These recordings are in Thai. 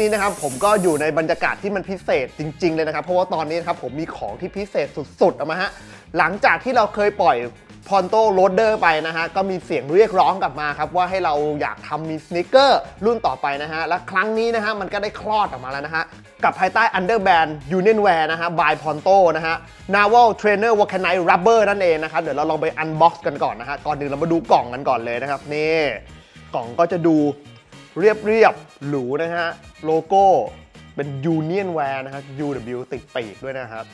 นี้นะครับผมก็อยู่ในบรรยากาศที่มันพิเศษจริง ๆ เลยนะครับ เพราะว่าตอนนี้นะครับผมมีของที่พิเศษสุดๆออกมาฮะหลังจากที่เราเคยปล่อยพอนโตโรดเดอร์ไปนะฮะ ก็มีเสียงเรียกร้องกลับมาครับว่าให้เราอยากทำมีสเนิเกอร์รุ่นต่อไปนะฮะ และครั้งนี้นะฮะ มันก็ได้คลอดออกมาแล้วนะฮะ กับภายใต้ Underband Union Wear นะฮะ by Ponto นะฮะ Naval Trainer Vulcanite Rubber นั่นเองนะครับ เดี๋ยวเราลองไปอันบ็อกซ์กันก่อนนะฮะ ก่อนอื่นเรามาดูกล่องกันก่อนเลยนะครับ นี่ กล่องก็จะดู เรียบเรียบหรูนะฮะ โลโก้เป็น Union Wear นะครับ UW ติดปีกด้วยนะครับ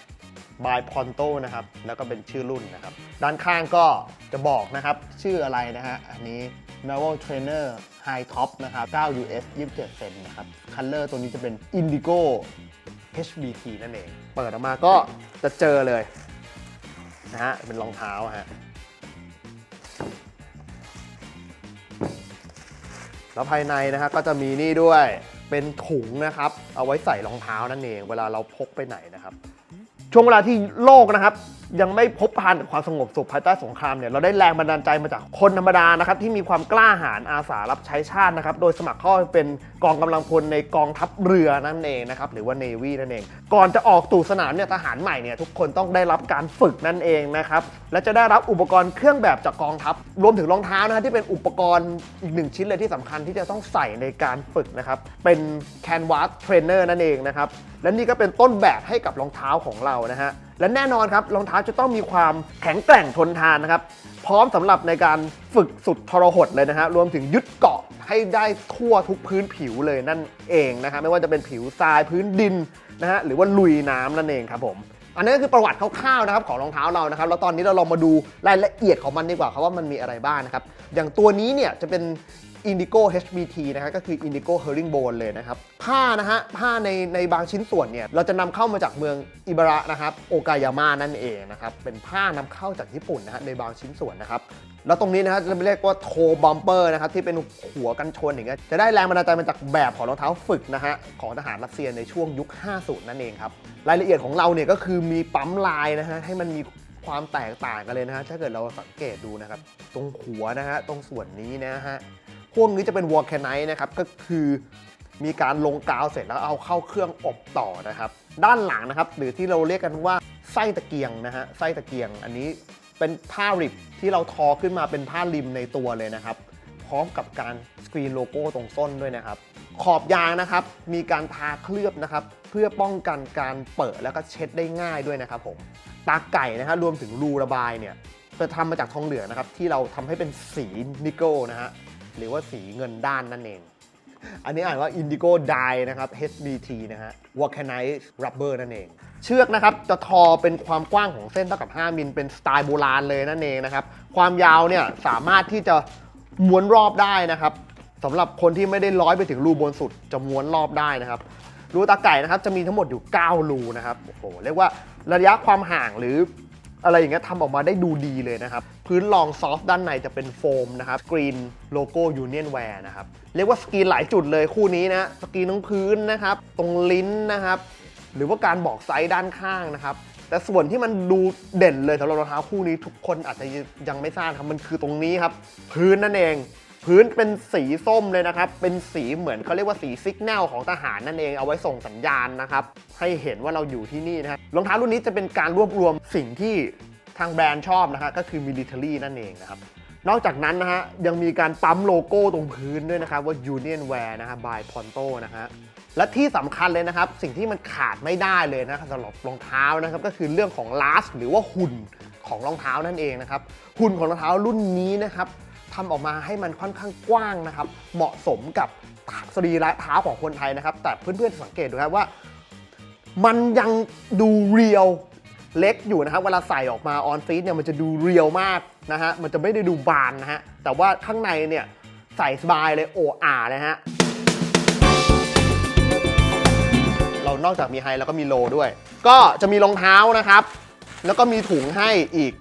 by Ponto นะครับ แล้วก็เป็นชื่อรุ่นนะครับ ด้านข้างก็จะบอกนะครับ ชื่ออะไรนะฮะ อันนี้ Naval Trainer High Top นะครับ 9 US 27 เซนนะครับ คัลเลอร์ตัวนี้จะเป็น Indigo HBT นั่นเอง เปิดออกมาก็จะเจอเลยนะฮะ เป็นรองเท้าฮะ แล้วภายในนะฮะก็จะมีนี่ด้วยเป็นถุงนะครับ เอาไว้ใส่รองเท้านั่นเอง เวลาเราพกไปไหนนะครับ ช่วงเวลาที่โลกนะครับ ยังไม่พบพานกับความสงบสุขภายใต้สงครามเนี่ยเราได้แรงบันดาลใจมาจากคนธรรมดานะครับที่มีความกล้าหาญอาสารับใช้ชาตินะครับโดยสมัครเข้าเป็นกองกำลังพลในกองทัพเรือนั่นเองนะครับหรือว่า Navy นั่นเอง ก่อนจะออกตู่สนามเนี่ยทหารใหม่เนี่ยทุกคนต้องได้รับการฝึกนั่นเองนะครับและจะได้รับอุปกรณ์เครื่องแบบจากกองทัพ รวมถึงรองเท้านะฮะที่เป็นอุปกรณ์อีกหนึ่งชิ้นเลยที่สำคัญที่จะต้องใส่ในการฝึกนะครับเป็น Canvas Trainer นั่นเองนะครับและนี่ก็เป็นต้นแบบให้กับรองเท้าของเรานะฮะ และแน่นอนครับรองเท้าจะต้องมีความแข็งแกร่งทนทานนะครับ พร้อมสำหรับในการฝึกสุดทรหดเลยนะฮะรวมถึงยึดเกาะให้ได้ทั่วทุกพื้นผิวเลยนั่นเองนะฮะไม่ว่าจะเป็นผิวทรายพื้นดินนะฮะหรือว่าลุยน้ำนั่นเองครับผมอันนี้ก็คือประวัติคร่าวๆนะครับของรองเท้าเรานะครับแล้วตอนนี้เราลองมาดูรายละเอียดของมันดีกว่าครับว่ามันมีอะไรบ้างนะครับอย่างตัวนี้เนี่ยจะเป็น Indigo HBT นะครับก็คือ Indigo Herringbone เลยนะครับ ผ้านะฮะ ผ้าในในบางชิ้นส่วนเนี่ย เราจะนำเข้ามาจากเมืองอิบาระนะครับ โอกายาม่านั่นเองนะครับ เป็นผ้านำเข้าจากญี่ปุ่นนะฮะในบางชิ้นส่วนนะครับ แล้วตรงนี้นะฮะจะเรียกว่าโทบัมเปอร์นะครับที่เป็นหัวกันชนอย่างเงี้ย จะได้แรงบันดาลใจมาจากแบบของรองเท้าฝึกนะฮะของทหารรัสเซียในช่วงยุค 50 นั่นเองครับ รายละเอียดของเราเนี่ยก็คือมีปั๊มลายนะฮะให้มันมีความแตกต่างกันเลยนะฮะ ถ้าเกิดเราสังเกตดูนะครับ ตรงหัวนะฮะ ตรงส่วนนี้นะฮะ พวกนี้จะเป็นวอลแคนไนนะครับก็คือมีการลงกาวเสร็จแล้วเอาเข้าเครื่องอบต่อนะครับ ด้านหลังนะครับ หรือที่เราเรียกกันว่าไส้ตะเกียงนะฮะไส้ตะเกียงอันนี้เป็นผ้าริบที่เราทอขึ้นมาเป็นผ้าริมในตัวเลยนะครับ พร้อมกับการสกรีนโลโก้ตรงส้นด้วยนะครับ ขอบยางนะครับ มีการทาเคลือบนะครับ เพื่อป้องกันการเปิดแล้วก็เช็ดได้ง่ายด้วยนะครับผมตาไก่นะครับรวมถึงรูระบายเนี่ยจะทำมาจากทองเหลืองนะครับ ที่เราทำให้เป็นสีนิกเกิลนะฮะ หรือว่าสีเงินด้านนั่นเอง อันนี้อ่านว่า Indigo Dye นะครับ HBT นะฮะ Vulcanized Rubber นั่นเอง เชือกนะครับจะทอเป็นความกว้างของเส้นเท่ากับ 5 มิลเป็นสไตล์โบราณเลยนั่นเองนะครับ ความยาวเนี่ยสามารถที่จะม้วนรอบได้นะครับสำหรับคนที่ไม่ได้ร้อยไปถึงรูบนสุดจะม้วนรอบได้นะครับรูตาไก่นะครับจะมีทั้งหมดอยู่ 9 รูนะครับ โอ้โห เรียกว่าระยะความห่างหรือ อะไรอย่างเงี้ยทำออกมาได้ดูดีเลยนะครับ พื้นรองซอฟต์ด้านในจะเป็นโฟมนะครับสกรีนโลโก้ยูเนียนแวร์นะครับ เรียกว่าสกรีนหลายจุดเลยคู่นี้นะสกรีนทั้งพื้นนะครับ ตรงลิ้นนะครับ หรือว่าการบอกไซส์ด้านข้างนะครับแต่ส่วนที่มันดูเด่นเลยสำหรับรองเท้าคู่นี้ทุกคนอาจจะยังไม่ทราบครับมันคือตรงนี้ครับ พื้นนั่นเอง พื้นเป็นสีส้มเลยนะครับ เป็นสีเหมือนเขาเรียกว่าสีซิกแนลของทหารนั่นเองเอาไว้ส่งสัญญาณนะครับ ให้เห็นว่าเราอยู่ที่นี่นะครับรองเท้ารุ่นนี้จะเป็นการรวบรวมสิ่งที่ทางแบรนด์ชอบนะฮะก็คือ military นั่นเองนะครับ นอกจากนั้นนะฮะยังมีการปั๊มโลโก้ตรงพื้นด้วยนะครับว่า Union Wear นะฮะ by Ponto นะฮะและที่สำคัญเลยนะครับ สิ่งที่มันขาดไม่ได้เลยนะครับสำหรับรองเท้านะครับก็คือเรื่องของ last หรือว่าหุ่นของรองเท้านั่นเองนะครับหุ่นของรองเท้ารุ่นนี้นะครับ ทำออกมาให้มันค่อนข้างกว้างนะครับ เหมาะสมกับสรีระเท้าของคนไทยนะครับ แต่เพื่อนๆสังเกตดูครับว่า มันยังดูเรียวเล็กอยู่นะครับ เวลาใส่ออกมาออนฟีดเนี่ยมันจะดูเรียวมากนะฮะ มันจะไม่ได้ดูบานนะฮะ แต่ว่าข้างในเนี่ยใส่สบายเลยโอ้อานะฮะ เรานอกจากมีไฮแล้วก็มีโลด้วย ก็จะมีรองเท้านะครับ แล้วก็มีถุงให้อีก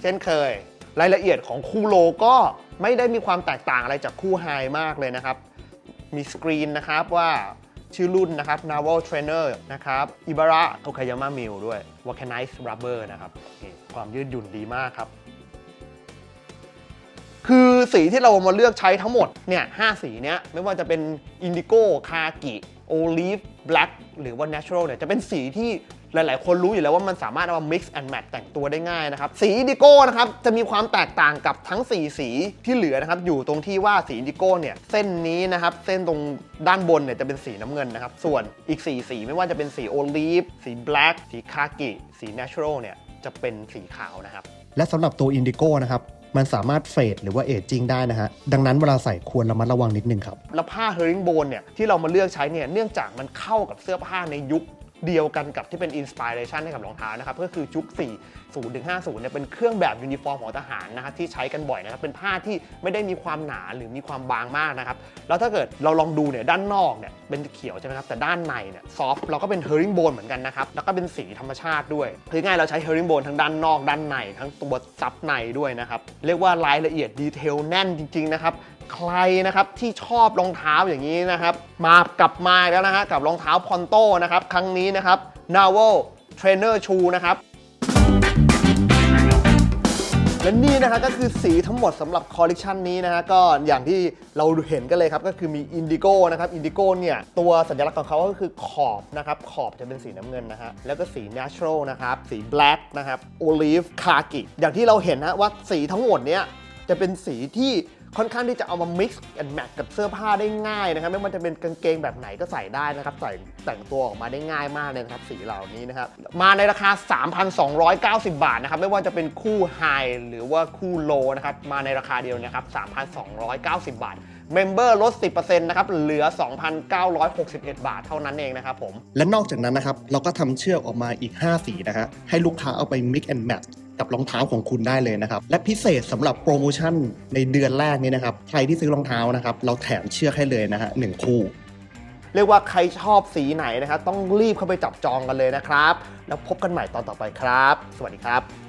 เช่นเคย รายละเอียดของคู่โลก็ไม่ได้มีความแตกต่างอะไรจากคู่ไฮมากเลยนะครับ มีสกรีนนะครับว่าชื่อรุ่นนะครับ Naval Trainer นะครับ Ibara Okayama Mill ด้วย Vulcanized Rubber นะครับ ความยืดหยุ่นดีมากครับ คือสีที่เรามาเลือกใช้ทั้งหมดเนี่ยห้าสีเนี้ยไม่ว่าจะเป็นอินดิโก้คากิโอลีฟแบล็กหรือว่า natural เนี่ยจะเป็นสีที่ หลาย ๆ คนรู้อยู่แล้วว่ามันสามารถเอามา mix and match แต่งตัวได้ง่ายนะครับ สีอินดิโก้นะครับจะมีความแตกต่างกับทั้ง 4 สีที่เหลือนะครับอยู่ตรงที่ว่าสีอินดิโก้เนี่ยเส้นนี้นะครับเส้นตรงด้านบนเนี่ยจะเป็นสีน้ำเงินนะครับส่วนอีก 4 สีไม่ว่าจะเป็นสีโอลีฟสีแบล็กสีคากิสี natural เนี่ยจะเป็นสีขาวนะครับและสำหรับตัวอินดิโก้นะครับมันสามารถเฟดหรือว่าเอจจิ้งได้นะฮะ ดังนั้นเวลาใส่ควรระมัดระวังนิดนึงครับ แล้วผ้าเฮอริงโบนเนี่ยที่เรามาเลือกใช้เนี่ยเนื่องจากมันเข้ากับเสื้อผ้าในยุค เดียวกันกับที่เป็นอินสปิเรชันให้กับรองเท้านะครับก็คือยุค40ถึง50เนี่ยเป็นเครื่องแบบยูนิฟอร์มของทหารนะครับที่ใช้กันบ่อยนะครับเป็นผ้าที่ไม่ได้มีความหนาหรือมีความบางมากนะครับแล้วถ้าเกิดเราลองดูเนี่ยด้านนอกเนี่ยเป็นเขียวใช่ไหมครับแต่ด้านในเนี่ยซอฟเราก็เป็นเฮอริงโบนเหมือนกันนะครับแล้วก็เป็นสีธรรมชาติด้วยคือง่ายเราใช้เฮอริงโบนทั้งด้านนอกด้านในทั้งตัวซับในด้วยนะครับเรียกว่ารายละเอียดดีเทลแน่นจริงๆนะครับ ใครนะครับที่ชอบรองเท้าอย่างนี้นะครับ มากลับมาแล้วนะฮะกับรองเท้าพอนโตนะครับ ครั้งนี้นะครับ n a v e l Trainer Shoe นะครับและนี่นะฮะก็คือสีทั้งหมดสำหรับคอลเลกชันนี้นะฮะก็อย่างที่เราเห็นกันเลยครับ ก็คือมีอินดิโก้นะครับอินดิโก้เนี่ยตัวสัญลักษณ์ของเขาก็คือขอบนะครับขอบจะเป็นสีน้ำเงินนะฮะแล้วก็สี natural นะครับสี black นะครับ olive คากิอย่างที่เราเห็นนะว่าสีทั้งหมดเนี้ยจะเป็นสีที่ ค่อนข้างที่จะเอามา mix and match กับเสื้อผ้าได้ง่ายนะครับ ไม่ว่าจะเป็นกางเกงแบบไหนก็ใส่ได้นะครับ ใส่แต่งตัวออกมาได้ง่ายมากเลยนะครับ สีเหล่านี้นะครับ มาในราคา 3,290 บาทนะครับ ไม่ว่าจะเป็นคู่ไฮหรือว่าคู่โลนะครับ มาในราคาเดียวนะครับ 3,290 บาทเมมเบอร์ลด 10%นะครับ เหลือ 2,961 บาทเท่านั้นเองนะครับผม และนอกจากนั้นนะครับ เราก็ทำเชือกออกมาอีก 5 สีนะฮะ ให้ลูกค้าเอาไป mix and match กับรองเท้าของคุณได้เลยนะครับ และพิเศษสำหรับโปรโมชั่นในเดือนแรกนี้นะครับ ใครที่ซื้อรองเท้านะครับ เราแถมเชือกให้เลยนะฮะหนึ่งคู่ เรียกว่าใครชอบสีไหนนะครับต้องรีบเข้าไปจับจองกันเลยนะครับ แล้วพบกันใหม่ตอนต่อไปครับ สวัสดีครับ